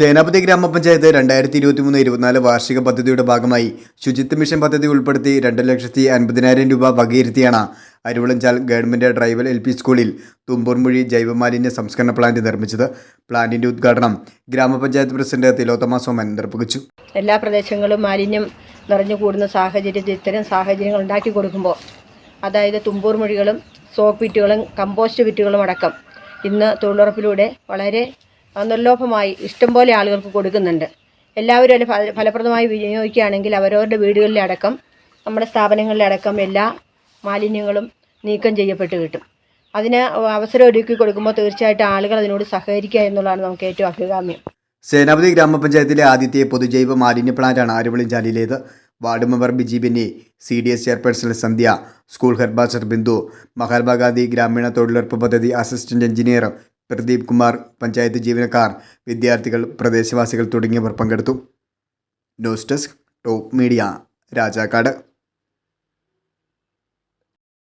സേനാപതി ഗ്രാമപഞ്ചായത്ത് രണ്ടായിരത്തി ഇരുപത്തി മൂന്ന് ഇരുപത്തിനാല് വാർഷിക പദ്ധതിയുടെ ഭാഗമായി ശുചിത്വ മിഷൻ പദ്ധതി ഉൾപ്പെടുത്തി രണ്ട് ലക്ഷത്തി അൻപതിനായിരം രൂപ വകയിരുത്തിയാണ് Aruvalanchal government tribal L P സ്കൂളിൽ തുമ്പൂർമൊഴി ജൈവമാലിന്യ സംസ്കരണ പ്ലാന്റ് നിർമ്മിച്ചത്. പ്ലാന്റിന്റെ ഉദ്ഘാടനം ഗ്രാമപഞ്ചായത്ത് പ്രസിഡന്റ് തിലോത്തമ സോമൻ നിർവഹിച്ചു. എല്ലാ പ്രദേശങ്ങളും മാലിന്യം നിറഞ്ഞു കൂടുന്ന സാഹചര്യത്തിൽ ഇത്തരം സാഹചര്യങ്ങൾ ഉണ്ടാക്കി കൊടുക്കുമ്പോൾ അതായത് തുമ്പൂർ സോപ്പ് വിറ്റുകളും കമ്പോസ്റ്റ് വിറ്റുകളും അടക്കം ഇന്ന് തൊഴിലുറപ്പിലൂടെ വളരെ നിർലോഭമായി ഇഷ്ടംപോലെ ആളുകൾക്ക് കൊടുക്കുന്നുണ്ട്. എല്ലാവരും ഫല- ഫലപ്രദമായി വിനിയോഗിക്കുകയാണെങ്കിൽ അവരവരുടെ വീടുകളിലെ അടക്കം നമ്മുടെ സ്ഥാപനങ്ങളിലെ അടക്കം എല്ലാ മാലിന്യങ്ങളും നീക്കം ചെയ്യപ്പെട്ട് കിട്ടും. അതിന് അവസരം ഒരുക്കി കൊടുക്കുമ്പോൾ തീർച്ചയായിട്ടും ആളുകൾ അതിനോട് സഹകരിക്കുക എന്നുള്ളതാണ് നമുക്ക് ഏറ്റവും അഭികാമ്യം. സേനാപതി ഗ്രാമപഞ്ചായത്തിലെ ആദ്യത്തെ പൊതുജൈവ മാലിന്യ പ്ലാന്റാണ് അരുവിളിഞ്ചാലിലേത് ward member Biji Binny C D S chairperson Sandhya school head master Bindu Mahatma Gandhi ഗ്രാമീണ തൊഴിലുറപ്പ് പദ്ധതി അസിസ്റ്റന്റ് എഞ്ചിനീയർ പ്രദീപ് കുമാർ പഞ്ചായത്ത് ജീവനക്കാർ വിദ്യാർത്ഥികൾ പ്രദേശവാസികൾ തുടങ്ങിയവർ പങ്കെടുത്തു. News desk top media Rajakkad.